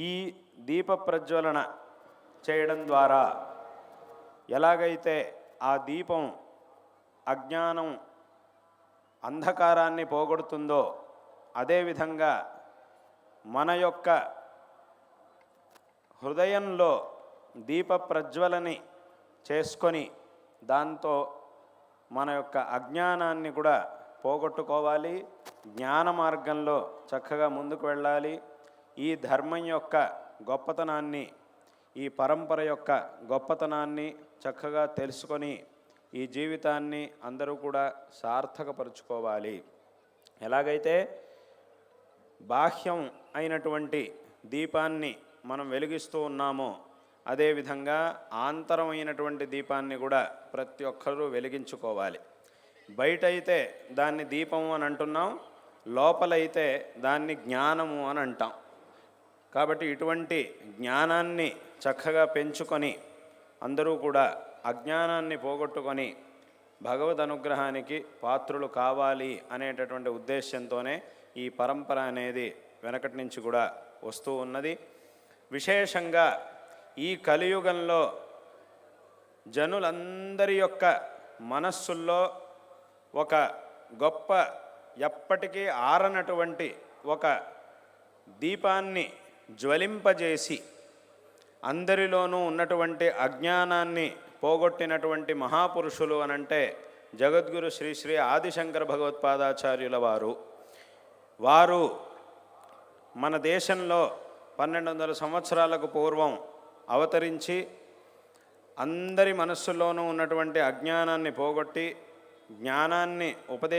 ఈ దీప ప్రజ్వలన చేయడం ద్వారా ఎలాగైతే ఆ దీపం అజ్ఞానం అంధకారాన్ని పోగొడుతుందో అదేవిధంగా మన యొక్క హృదయంలో దీప ప్రజ్వలని చేసుకొని దాంతో మన యొక్క అజ్ఞానాన్ని కూడా పోగొట్టుకోవాలి. జ్ఞాన మార్గంలో చక్కగా ముందుకు వెళ్ళాలి. ఈ ధర్మం యొక్క గొప్పతనాన్ని ఈ పరంపర యొక్క గొప్పతనాన్ని చక్కగా తెలుసుకొని ఈ జీవితాన్ని అందరూ కూడా సార్థకపరుచుకోవాలి. ఎలాగైతే బాహ్యం అయినటువంటి దీపాన్ని మనం వెలిగిస్తూ ఉన్నామో అదేవిధంగా ఆంతరమైనటువంటి దీపాన్ని కూడా ప్రతి ఒక్కరూ వెలిగించుకోవాలి. బయట అయితే దాన్ని దీపము అని అంటున్నాం లోపలైతే దాన్ని జ్ఞానము అని అంటాం. కాబట్టి ఇటువంటి జ్ఞానాన్ని చక్కగా పెంచుకొని అందరూ కూడా అజ్ఞానాన్ని పోగొట్టుకొని భగవద్ అనుగ్రహానికి పాత్రులు కావాలి అనేటటువంటి ఉద్దేశంతోనే ఈ పరంపర అనేది వెనకటి నుంచి కూడా వస్తూ ఉన్నది. విశేషంగా ఈ కలియుగంలో జనులందరి యొక్క మనస్సుల్లో ఒక గొప్ప ఎప్పటికీ ఆరనటువంటి ఒక దీపాన్ని జ్వలింపజేసి అందరిలోనూ ఉన్నటువంటి అజ్ఞానాన్ని పోగొట్టినటువంటి మహాపురుషులు అనంటే జగద్గురు శ్రీ శ్రీ ఆదిశంకర భగవత్పాదాచార్యుల వారు. వారు మన దేశంలో పన్నెండు వందల సంవత్సరాలకు పూర్వం అవతరించి అందరి మనస్సులోనూ ఉన్నటువంటి అజ్ఞానాన్ని పోగొట్టి జ్ఞానాన్ని ఉపదే